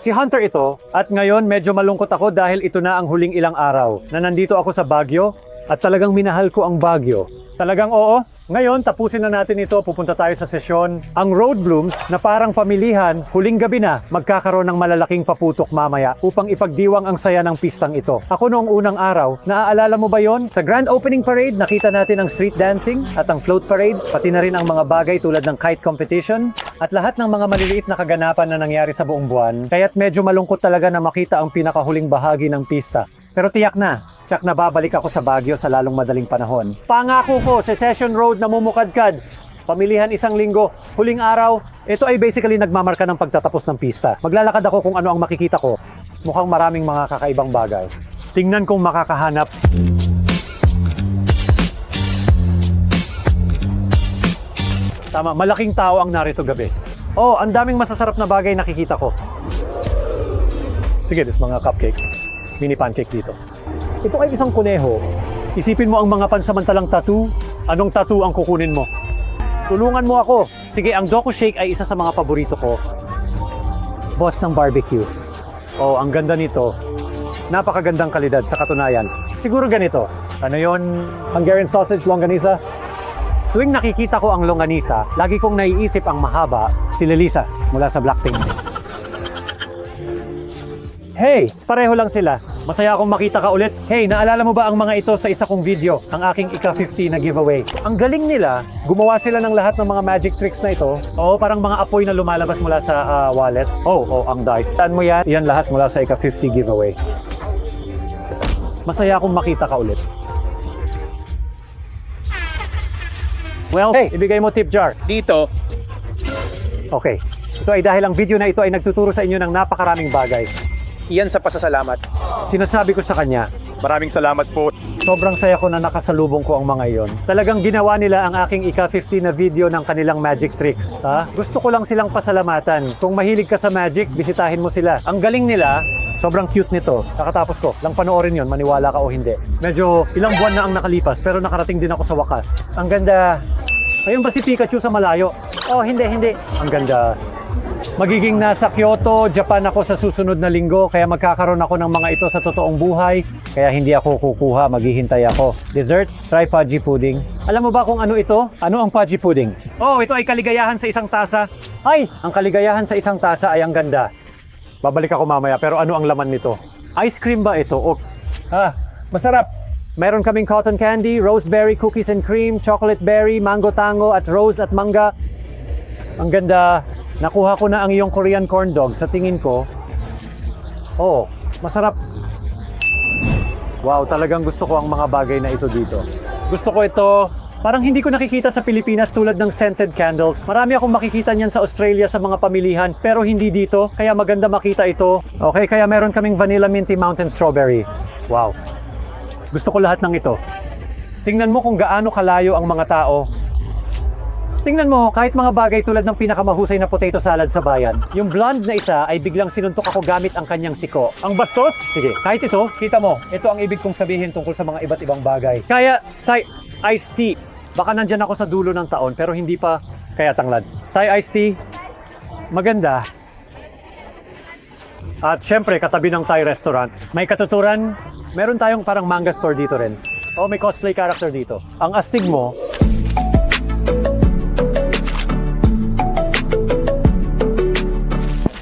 Si Hunter ito at ngayon medyo malungkot ako dahil ito na ang huling ilang araw na nandito ako sa Baguio at talagang minahal ko ang Baguio. Talagang oo. Ngayon, tapusin na natin ito. Pupunta tayo sa sesyon. Ang Road Blooms na parang pamilihan, huling gabi na, magkakaroon ng malalaking paputok mamaya upang ipagdiwang ang saya ng pistang ito. Ako noong unang araw, naaalala mo ba yon? Sa Grand Opening Parade, nakita natin ang street dancing at ang float parade, pati na rin ang mga bagay tulad ng kite competition at lahat ng mga maliliit na kaganapan na nangyari sa buong buwan. Kaya't medyo malungkot talaga na makita ang pinakahuling bahagi ng pista. Pero tiyak na, tiyak na babalik ako sa Baguio sa lalong madaling panahon. Pangako ko, sa Session Road na mumukadkad, pamilihan isang linggo, huling araw, ito ay basically nagmamarka ng pagtatapos ng pista. Maglalakad ako kung ano ang makikita ko. Mukhang maraming mga kakaibang bagay. Tingnan kong makakahanap. Tama, malaking tao ang narito gabi. Oh, ang daming masasarap na bagay nakikita ko. Sige, this mga cupcake. Mini pancake dito. Ito ay isang kuneho. Isipin mo ang mga pansamantalang tattoo. Anong tattoo ang kukunin mo? Tulungan mo ako. Sige, ang Doku Shake ay isa sa mga paborito ko. Boss ng barbecue. Oh, ang ganda nito. Napakagandang kalidad sa katunayan. Siguro ganito. Ano yon? Hungarian sausage longganisa? Tuwing nakikita ko ang longganisa, lagi kong naiisip ang mahaba, si Lelisa mula sa Blackpink. Hey, pareho lang sila. Masaya akong makita ka ulit. Hey, naalala mo ba ang mga ito sa isa kong video, ang aking ika-50 na giveaway? Ang galing nila, gumawa sila ng lahat ng mga magic tricks na ito. Oo, parang mga apoy na lumalabas mula sa ah, wallet. Oh, oh, ang dice. Saan mo yan? Yan lahat mula sa ika-50 giveaway. Masaya akong makita ka ulit. Well, Hey! ibigay mo tip jar. Dito, Okay. Ito ay dahil ang video na ito ay nagtuturo sa inyo ng napakaraming bagay. iyan sa pasasalamat. Sinasabi ko sa kanya, Maraming salamat po. sobrang saya ko na nakasalubong ko ang mga iyon. Talagang ginawa nila ang aking ika-50 na video ng kanilang magic tricks. Ha? Gusto ko lang silang pasalamatan. Kung mahilig ka sa magic, bisitahin mo sila. Ang galing nila, sobrang cute nito. Kakatapos ko, lang panoorin yon, maniwala ka o hindi. Medyo ilang buwan na ang nakalipas, pero nakarating din ako sa wakas. Ang ganda. Ayun ba si Pikachu sa malayo? Oh, hindi, hindi. Ang ganda. Magiging nasa Kyoto, Japan ako sa susunod na linggo, kaya magkakaroon ako ng mga ito sa totoong buhay. Kaya hindi ako kukuha, maghihintay ako. Dessert, try Pudgy Pudding. Alam mo ba kung ano ito? Ano ang Pudgy Pudding? Oh, ito ay kaligayahan sa isang tasa. Ay, ang kaligayahan sa isang tasa ay ang ganda. Babalik ako mamaya, pero ano ang laman nito? Ice cream ba ito? O, ah, masarap. Meron kaming cotton candy, roseberry cookies and cream, chocolate berry, mango tango at rose at mangga. Ang ganda. Nakuha ko na ang iyong Korean corn dog sa tingin ko. Oh, masarap. Wow, talagang gusto ko ang mga bagay na ito dito. Gusto ko ito. Parang hindi ko nakikita sa Pilipinas tulad ng scented candles. Marami akong makikita niyan sa Australia sa mga pamilihan, pero hindi dito. Kaya maganda makita ito. Okay, kaya meron kaming vanilla minty mountain strawberry. Wow. Gusto ko lahat ng ito. Tingnan mo kung gaano kalayo ang mga tao Tingnan mo, kahit mga bagay tulad ng pinakamahusay na potato salad sa bayan, yung blonde na isa ay biglang sinuntok ako gamit ang kanyang siko. Ang bastos? Sige, kahit ito, kita mo, ito ang ibig kong sabihin tungkol sa mga iba't ibang bagay. Kaya, Thai iced tea. Baka nandyan ako sa dulo ng taon, pero hindi pa kaya tanglad. Thai iced tea, maganda. At syempre, katabi ng Thai restaurant, may katuturan, meron tayong parang manga store dito rin. O may cosplay character dito. Ang astig mo,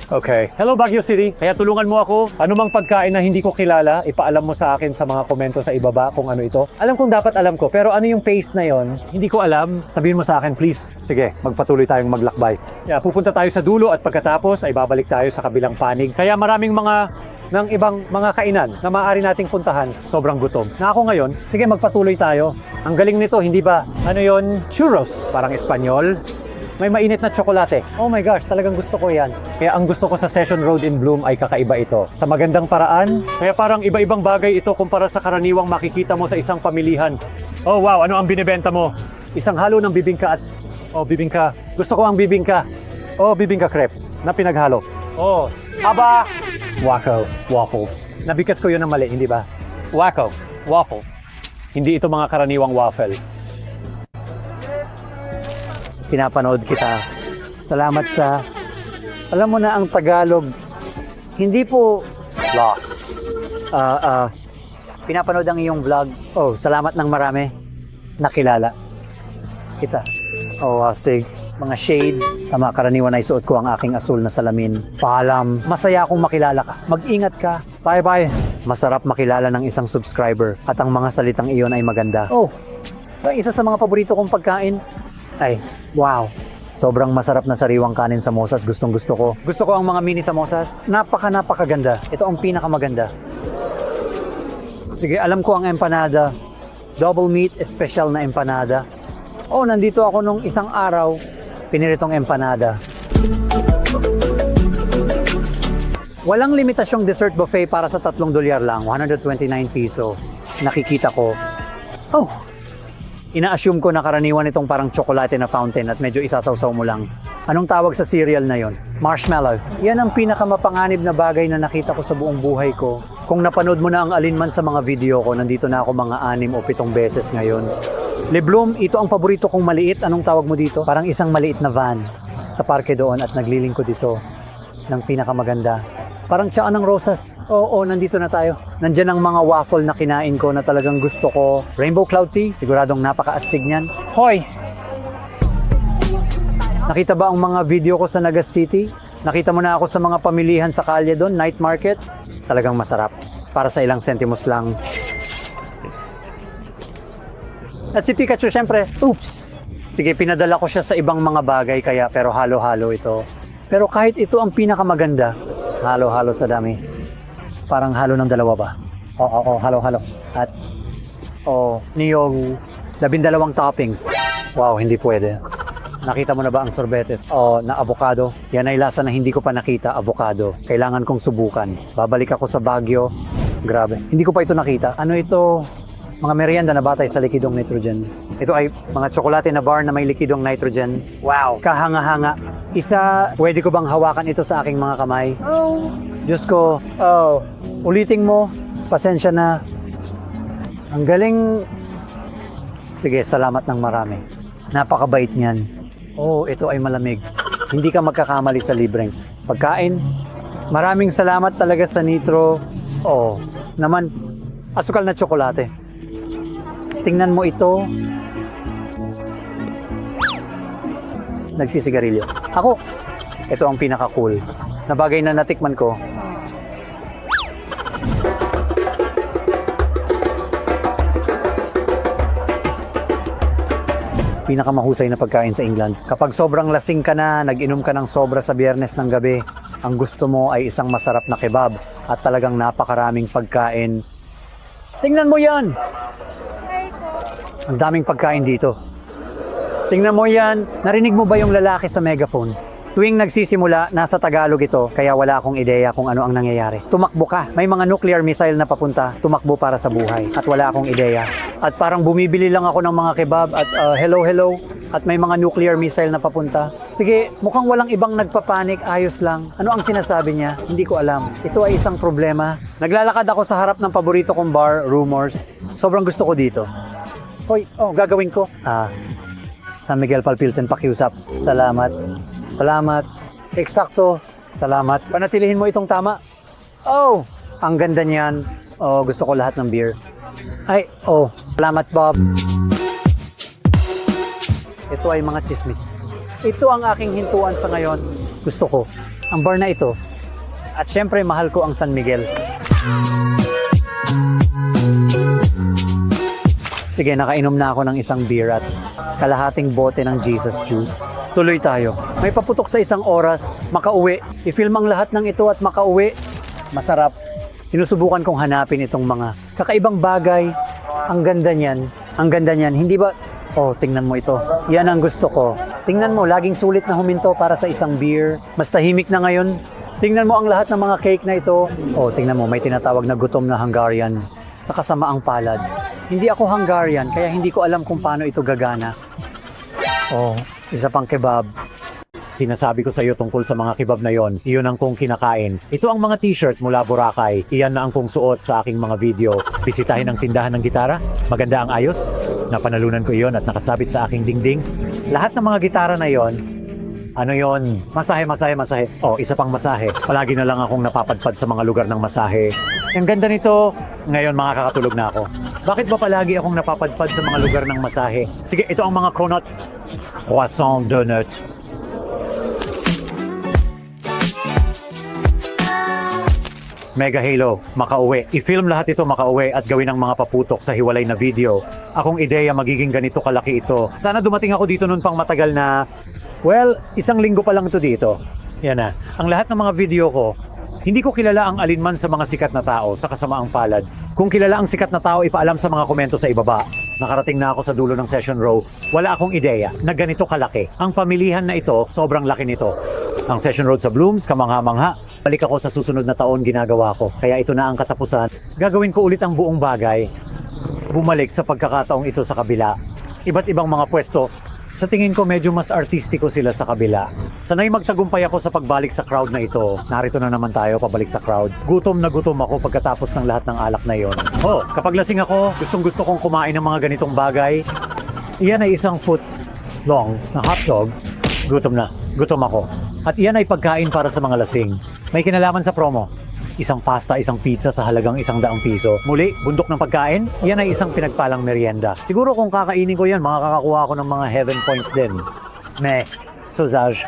Okay. Hello Baguio City. Kaya tulungan mo ako. Ano mang pagkain na hindi ko kilala, ipaalam mo sa akin sa mga komento sa ibaba kung ano ito. Alam kong dapat alam ko, pero ano yung paste na yon? Hindi ko alam. Sabihin mo sa akin, please. Sige, magpatuloy tayong maglakbay. Yeah, pupunta tayo sa dulo at pagkatapos ay babalik tayo sa kabilang panig. Kaya maraming mga ng ibang mga kainan na maaari nating puntahan, sobrang gutom. Na ako ngayon, sige magpatuloy tayo. Ang galing nito, hindi ba? Ano yon? Churros, parang Espanyol. May mainit na tsokolate. Oh my gosh, talagang gusto ko yan. Kaya ang gusto ko sa Session Road in Bloom ay kakaiba ito. Sa magandang paraan, kaya parang iba-ibang bagay ito kumpara sa karaniwang makikita mo sa isang pamilihan. Oh wow, ano ang binibenta mo? Isang halo ng bibingka at... Oh, bibingka. Gusto ko ang bibingka. Oh, bibingka crepe na pinaghalo. Oh, aba! Wacko, waffles. Nabigkas ko yun ng mali, hindi ba? Wacko, waffles. Hindi ito mga karaniwang waffle pinapanood kita. Salamat sa, alam mo na ang Tagalog, Hindi po vlogs. Ah, ah, pinapanood ang iyong vlog. Oh, salamat ng marami. Nakilala. Kita. Oh, astig. Mga shade. Tama, karaniwan ay suot ko ang aking asul na salamin. Paalam. Masaya akong makilala ka. Mag-ingat ka. Bye-bye. Masarap makilala ng isang subscriber at ang mga salitang iyon ay maganda. Oh, isa sa mga paborito kong pagkain. Ay, wow. Sobrang masarap na sariwang kanin samosas. Gustong gusto ko. Gusto ko ang mga mini samosas. Napaka napakaganda. Ito ang pinakamaganda. Sige, alam ko ang empanada. Double meat, special na empanada. Oh, nandito ako nung isang araw. Piniritong empanada. Walang limitasyong dessert buffet para sa tatlong dolyar lang. 129 piso. Nakikita ko. Oh, Ina-assume ko na karaniwan itong parang tsokolate na fountain at medyo isasawsaw mo lang. Anong tawag sa cereal na yon? Marshmallow. Yan ang pinakamapanganib na bagay na nakita ko sa buong buhay ko. Kung napanood mo na ang alinman sa mga video ko, nandito na ako mga anim o pitong beses ngayon. Leblum, ito ang paborito kong maliit. Anong tawag mo dito? Parang isang maliit na van sa parke doon at naglilingkod dito ng pinakamaganda. Parang tsaka ng rosas. Oo, nandito na tayo. Nandyan ang mga waffle na kinain ko na talagang gusto ko. Rainbow Cloud Tea, siguradong napaka-astig niyan. Hoy! Nakita ba ang mga video ko sa Nagas City? Nakita mo na ako sa mga pamilihan sa kalye doon, night market? Talagang masarap. Para sa ilang sentimos lang. At si Pikachu, syempre, oops! Sige, pinadala ko siya sa ibang mga bagay kaya pero halo-halo ito. Pero kahit ito ang pinakamaganda, halo-halo sa dami. Parang halo ng dalawa ba? Oo, oo, halo-halo. At, oh, niyog, labindalawang toppings. Wow, hindi pwede. Nakita mo na ba ang sorbetes? Oh, na avocado. Yan ay lasa na hindi ko pa nakita, avocado. Kailangan kong subukan. Babalik ako sa Baguio. Grabe. Hindi ko pa ito nakita. Ano ito? Mga merienda na batay sa likidong nitrogen. Ito ay mga tsokolate na bar na may likidong nitrogen. Wow! Kahanga-hanga. Isa, pwede ko bang hawakan ito sa aking mga kamay? Oh. Diyos ko, oh, uliting mo. Pasensya na. Ang galing. Sige, salamat ng marami. Napakabait niyan. Oh, ito ay malamig. Hindi ka magkakamali sa libreng pagkain. Maraming salamat talaga sa Nitro. Oh, naman, asukal na tsokolate. Tingnan mo ito. Nagsisigarilyo. Ako, ito ang pinaka-cool. Na bagay na natikman ko. Pinakamahusay na pagkain sa England. Kapag sobrang lasing ka na, nag-inom ka ng sobra sa biyernes ng gabi, ang gusto mo ay isang masarap na kebab at talagang napakaraming pagkain. Tingnan mo yan! Ang daming pagkain dito. Tingnan mo yan. Narinig mo ba yung lalaki sa megaphone? Tuwing nagsisimula, nasa Tagalog ito, kaya wala akong ideya kung ano ang nangyayari. Tumakbo ka. May mga nuclear missile na papunta, tumakbo para sa buhay. At wala akong ideya. At parang bumibili lang ako ng mga kebab at uh, hello, hello. At may mga nuclear missile na papunta. Sige, mukhang walang ibang nagpapanik, ayos lang. Ano ang sinasabi niya? Hindi ko alam. Ito ay isang problema. Naglalakad ako sa harap ng paborito kong bar, Rumors. Sobrang gusto ko dito. Hoy, oh, gagawin ko. Ah, San Miguel Palpilsen pakiusap. Salamat. Salamat. Eksakto. Salamat. Panatilihin mo itong tama. Oh, ang ganda niyan. Oh, gusto ko lahat ng beer. Ay, oh, salamat Bob. Ito ay mga chismis. Ito ang aking hintuan sa ngayon. Gusto ko. Ang bar na ito. At syempre, mahal ko ang San Miguel. Sige, nakainom na ako ng isang beer at kalahating bote ng Jesus juice. Tuloy tayo. May paputok sa isang oras, makauwi. I-film ang lahat ng ito at makauwi. Masarap. Sinusubukan kong hanapin itong mga kakaibang bagay. Ang ganda niyan. Ang ganda niyan. Hindi ba... Oh, tingnan mo ito. Yan ang gusto ko. Tingnan mo, laging sulit na huminto para sa isang beer. Mas tahimik na ngayon. Tingnan mo ang lahat ng mga cake na ito. Oh, tingnan mo, may tinatawag na gutom na Hungarian sa kasamaang palad. Hindi ako Hungarian, kaya hindi ko alam kung paano ito gagana. Oh, isa pang kebab. Sinasabi ko sa iyo tungkol sa mga kebab na yon, iyon ang kong kinakain. Ito ang mga t-shirt mula Boracay. Iyan na ang kong suot sa aking mga video. Bisitahin ang tindahan ng gitara. Maganda ang ayos. Napanalunan ko iyon at nakasabit sa aking dingding. Lahat ng mga gitara na yon Ano yon? Masahe, masahe, masahe. Oh, isa pang masahe. Palagi na lang akong napapadpad sa mga lugar ng masahe. Ang ganda nito, ngayon makakatulog na ako. Bakit ba palagi akong napapadpad sa mga lugar ng masahe? Sige, ito ang mga cronut. Croissant donut. Mega Halo, makauwi. I-film lahat ito makauwi at gawin ang mga paputok sa hiwalay na video. Akong ideya magiging ganito kalaki ito. Sana dumating ako dito noon pang matagal na, well, isang linggo pa lang ito dito. Yan na. Ang lahat ng mga video ko, hindi ko kilala ang alinman sa mga sikat na tao sa kasamaang palad. Kung kilala ang sikat na tao, ipaalam sa mga komento sa ibaba. Nakarating na ako sa dulo ng session row. Wala akong ideya na ganito kalaki. Ang pamilihan na ito, sobrang laki nito. Ang session road sa Blooms, kamangha-mangha. Balik ako sa susunod na taon ginagawa ko. Kaya ito na ang katapusan. Gagawin ko ulit ang buong bagay. Bumalik sa pagkakataong ito sa kabila. Iba't ibang mga pwesto. Sa tingin ko medyo mas artistiko sila sa kabila. Sanay magtagumpay ako sa pagbalik sa crowd na ito. Narito na naman tayo pabalik sa crowd. Gutom na gutom ako pagkatapos ng lahat ng alak na yon. Oh, kapag lasing ako, gustong gusto kong kumain ng mga ganitong bagay. Iyan ay isang foot long na hotdog. Gutom na. Gutom ako. At iyan ay pagkain para sa mga lasing. May kinalaman sa promo. Isang pasta, isang pizza sa halagang isang daang piso. Muli, bundok ng pagkain, yan ay isang pinagpalang merienda. Siguro kung kakainin ko yan, makakakuha ako ng mga heaven points din. Meh, Sozaj,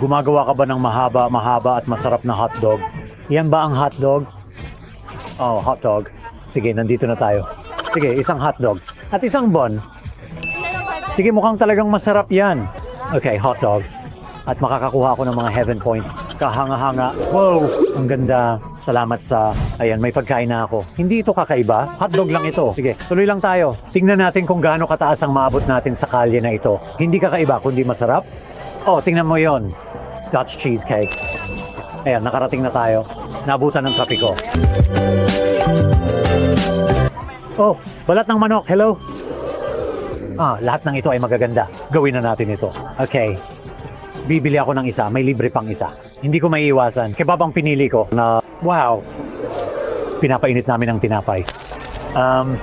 gumagawa ka ba ng mahaba, mahaba at masarap na hotdog? Yan ba ang hotdog? Oh, hotdog. Sige, nandito na tayo. Sige, isang hotdog. At isang bon. Sige, mukhang talagang masarap yan. Okay, hotdog. At makakakuha ako ng mga heaven points. Kahanga-hanga. Wow! Ang ganda. Salamat sa... Ayan, may pagkain na ako. Hindi ito kakaiba. Hotdog lang ito. Sige, tuloy lang tayo. Tingnan natin kung gaano kataas ang maabot natin sa kalye na ito. Hindi kakaiba, kundi masarap. Oh, tingnan mo yon. Dutch cheesecake. Ayan, nakarating na tayo. Nabutan ng trapiko. Oh, balat ng manok. Hello? Ah, lahat ng ito ay magaganda. Gawin na natin ito. Okay. Bibili ako ng isa, may libre pang isa. Hindi ko maiiwasan. Kebab ang pinili ko na, wow, pinapainit namin ang tinapay. Um,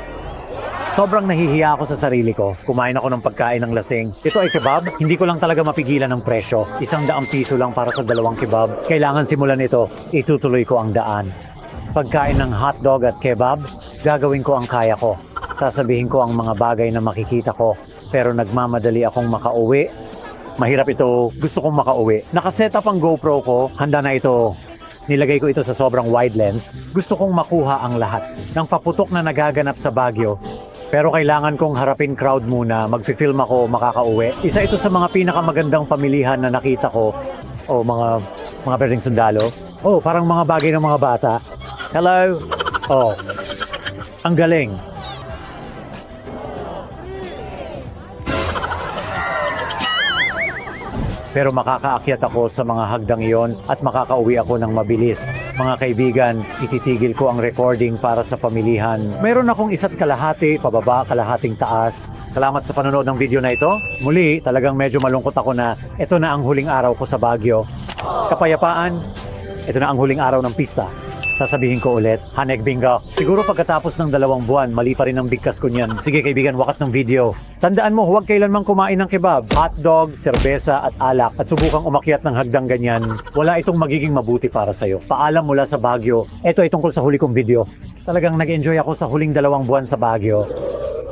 sobrang nahihiya ako sa sarili ko. Kumain ako ng pagkain ng lasing. Ito ay kebab, hindi ko lang talaga mapigilan ng presyo. Isang daang piso lang para sa dalawang kebab. Kailangan simulan ito, itutuloy ko ang daan. Pagkain ng hotdog at kebab, gagawin ko ang kaya ko. Sasabihin ko ang mga bagay na makikita ko, pero nagmamadali akong makauwi Mahirap ito. Gusto kong makauwi. Nakaset up ang GoPro ko. Handa na ito. Nilagay ko ito sa sobrang wide lens. Gusto kong makuha ang lahat ng paputok na nagaganap sa Baguio. Pero kailangan kong harapin crowd muna. Magfi-film ako, makakauwi. Isa ito sa mga pinakamagandang pamilihan na nakita ko. O mga mga pwedeng sundalo. Oh, parang mga bagay ng mga bata. Hello. Oh. Ang galing. Pero makakaakyat ako sa mga hagdang iyon at makakauwi ako ng mabilis. Mga kaibigan, ititigil ko ang recording para sa pamilihan. Mayroon akong isa't kalahati, pababa, kalahating taas. Salamat sa panonood ng video na ito. Muli, talagang medyo malungkot ako na ito na ang huling araw ko sa Baguio. Kapayapaan, ito na ang huling araw ng pista. Sasabihin ko ulit, Haneg Bingo. Siguro pagkatapos ng dalawang buwan, mali pa rin ang bigkas ko niyan. Sige kaibigan, wakas ng video. Tandaan mo, huwag kailanmang kumain ng kebab, hotdog, serbesa at alak at subukang umakyat ng hagdang ganyan. Wala itong magiging mabuti para sa'yo. Paalam mula sa Baguio. Ito ay tungkol sa huli kong video. Talagang nag-enjoy ako sa huling dalawang buwan sa Baguio.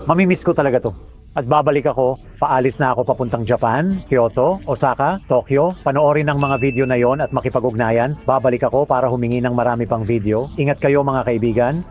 Mamimiss ko talaga to. At babalik ako, paalis na ako papuntang Japan, Kyoto, Osaka, Tokyo. Panoorin ang mga video na yon at makipag-ugnayan. Babalik ako para humingi ng marami pang video. Ingat kayo mga kaibigan.